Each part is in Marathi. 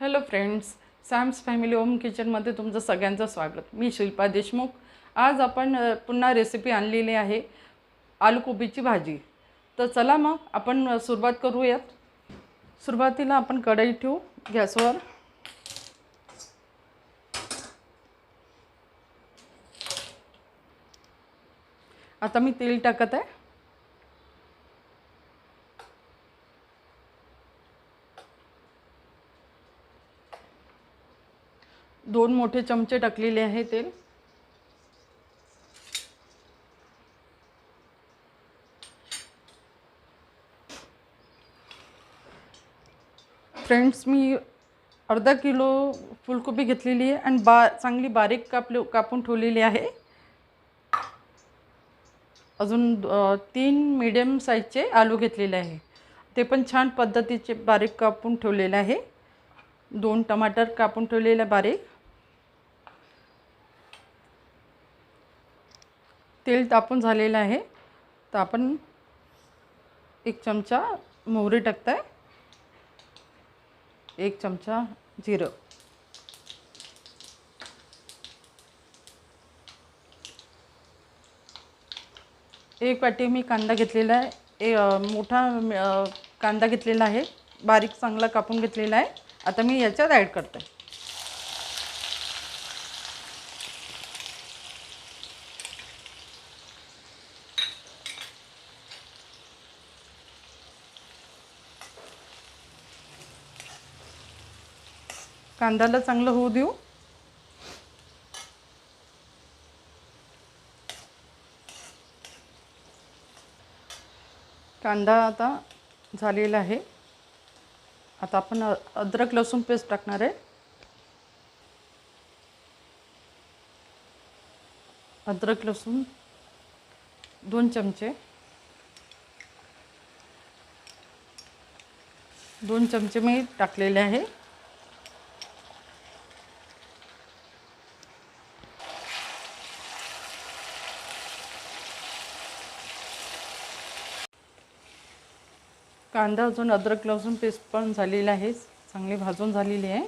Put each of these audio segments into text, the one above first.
Hello friends Sam's family home किचनमध्ये तुमचं सगळ्यांचं स्वागत. मी शिल्पा देशमुख. आज आपण पुन्हा रेसिपी आणलेली आहे आलू कोबीची भाजी. तर चला मग आपण सुरुवात करूयात. सुरुवातीला आपण कढई ठेवू गॅसवर. आता मी तेल टाकत आहे. दोन मोठे चमचे टाकलेले आहे तेल. फ्रेंड्स मी अर्धा किलो फुलकोबी घेतलेली आहे आणि बा चांगली बारीक कापले कापून ठेवलेली आहे. अजून तीन मीडियम साईजचे आलू घेतलेले आहे. ते पण छान पद्धतीचे बारीक कापून ठेवलेले आहे. दोन टमाटर कापून ठेवलेले आहे बारीक. तेल तापून झालेलं आहे. तर आपण एक चमचा मोहरी टाकत आहे एक चमचा जिरं. एक वाटी मी कांदा घेतलेला आहे. ए मोठा कांदा घेतलेला आहे. बारीक चांगला कापून घेतलेला आहे. आता मी याच्यात ॲड करते. कांद्याला चांगलं होऊ देऊ. कांदा आता झालेला आहे. आता आपण अद्रक लसूण पेस्ट टाकणार आहे. अद्रक लसूण दोन चमचे. दोन चमचे मी टाकलेले आहे. कांदा अजून अद्रक लसूण पेस्ट पण झालेला आहे. चांगली भाजून झालेली आहे.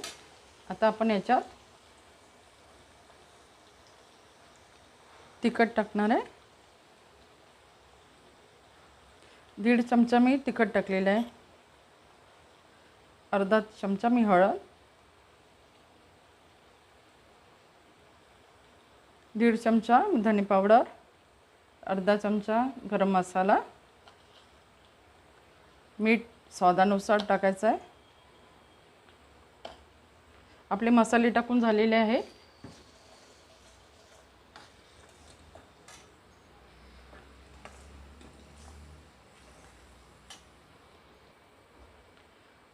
आता आपण याच्यात तिखट टाकणार आहे. दीड चमचा मी तिखट टाकलेलं आहे. अर्धा चमचा मी हळद. दीड चमचा धने पावडर. अर्धा चमचा गरम मसाला. मीठ स्वादानुसार टाकायचं आहे. आपले मसाले टाकून झालेले आहे.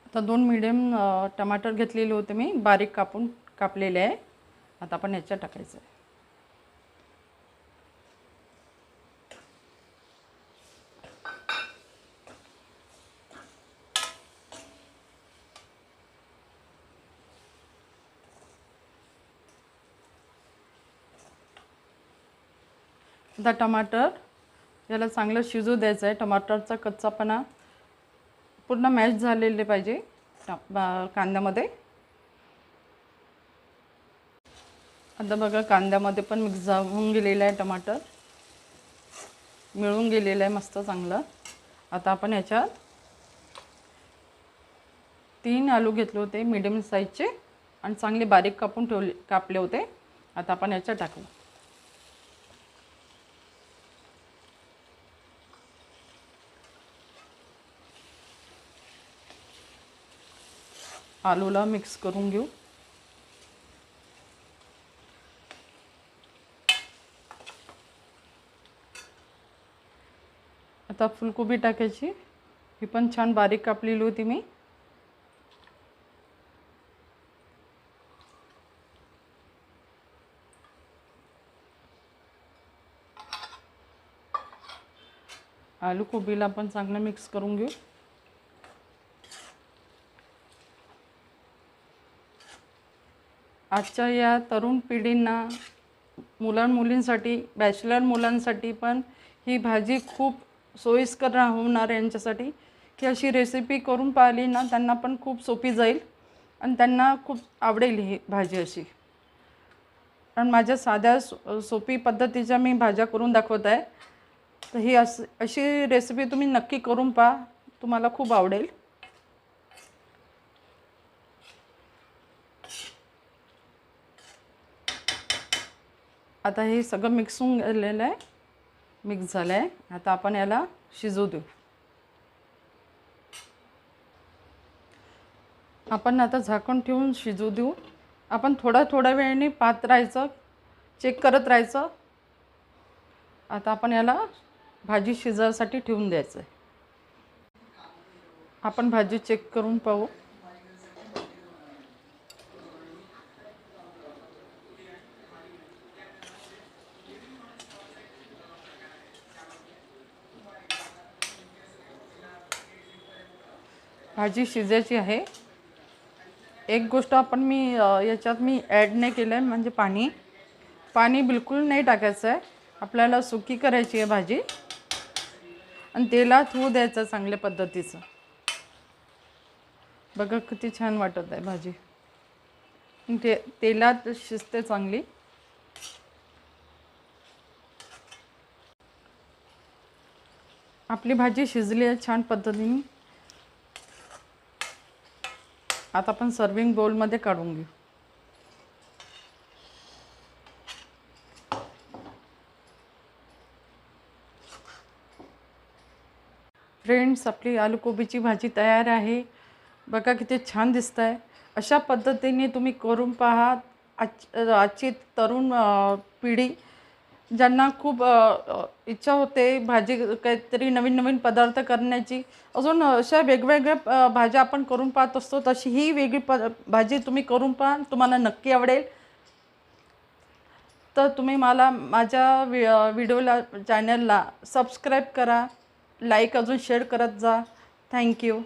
आता दोन मिडियम टमाटर घेतलेले होते मी. बारीक कापून कापलेले आहे. आता आपण ह्याच्यात टाकायचं आहे. आता टमाटर. याला चांगलं शिजू द्यायचं आहे. टमाटरचा कच्चापणा पूर्ण मॅश झालेले पाहिजे बा- कांद्यामध्ये. आता बघा कांद्यामध्ये पण मिक्स होऊन गेलेलं आहे टमाटर. मिळून गेलेलं आहे मस्त चांगलं. आता आपण याच्यात तीन आलू घेतले होते मीडियम साईजचे आणि चांगले बारीक कापून ठेवले कापले होते. आता आपण याच्यात टाकू. आलूला मिक्स करून घेऊ. आता फुलकोबी टाकायची. ही पण छान बारीक कापलेली होती मी. आलू कोबीला पण चांगलं मिक्स करून घेऊ. आजच्या या तरुण पिढींना मुलां मुलींसाठी बॅचलर मुलांसाठी पण ही भाजी खूप सोयीस्कर होणार यांच्यासाठी. की अशी रेसिपी करून पाहिली ना त्यांना पण खूप सोपी जाईल आणि त्यांना खूप आवडेल ही भाजी अशी. कारण माझ्या साध्या सो सोपी पद्धतीच्या मी भाज्या करून दाखवत आहे. तर ही अस अशी रेसिपी तुम्ही नक्की करून पहा. तुम्हाला खूप आवडेल. आता हे सगळं मिक्स होऊन गेलेलं आहे. मिक्स झालं आहे आता आपण याला शिजू देऊ. आपण आता झाकण ठेवून शिजू देऊ. आपण थोडा थोड्या वेळाने पाहत राहायचं चेक करत राहायचं. आता आपण याला भाजी शिजायसाठी ठेवून द्यायचं आहे आपण भाजी चेक करून पाहू. भाजी शिजायची आहे. एक गोष्ट आपण मी याच्यात मी ॲड नाही केलं आहे म्हणजे पाणी. पाणी बिलकुल नाही टाकायचं आहे आपल्याला सुकी करायची आहे भाजी. आणि तेलात होऊ द्यायचं चांगल्या पद्धतीचं. बघा किती छान वाटत आहे भाजी. ते तेलात शिजते चांगली. आपली भाजी शिजली आहे छान पद्धतीने. आता आपण सर्विंग बोलमध्ये काढून घेऊ. फ्रेंड्स आपली आलू कोबीची भाजी तयार आहे. बघा किती छान दिसत आहे अशा पद्धतीने तुम्ही करून पहा. आज आजची तरुण पिढी ज्यांना खूप इच्छा होते भाजी काहीतरी नवीन नवीन पदार्थ करण्याची. अजून अशा वेगवेगळ्या भाज्या आपण करून पाहत असतो तशी ही वेगळी प भाजी तुम्ही करून पहा. तुम्हाला नक्की आवडेल. तर तुम्ही मला माझ्या वि व्हिडिओला चॅनलला सबस्क्राईब करा. लाईक अजून शेअर करत जा. थँक्यू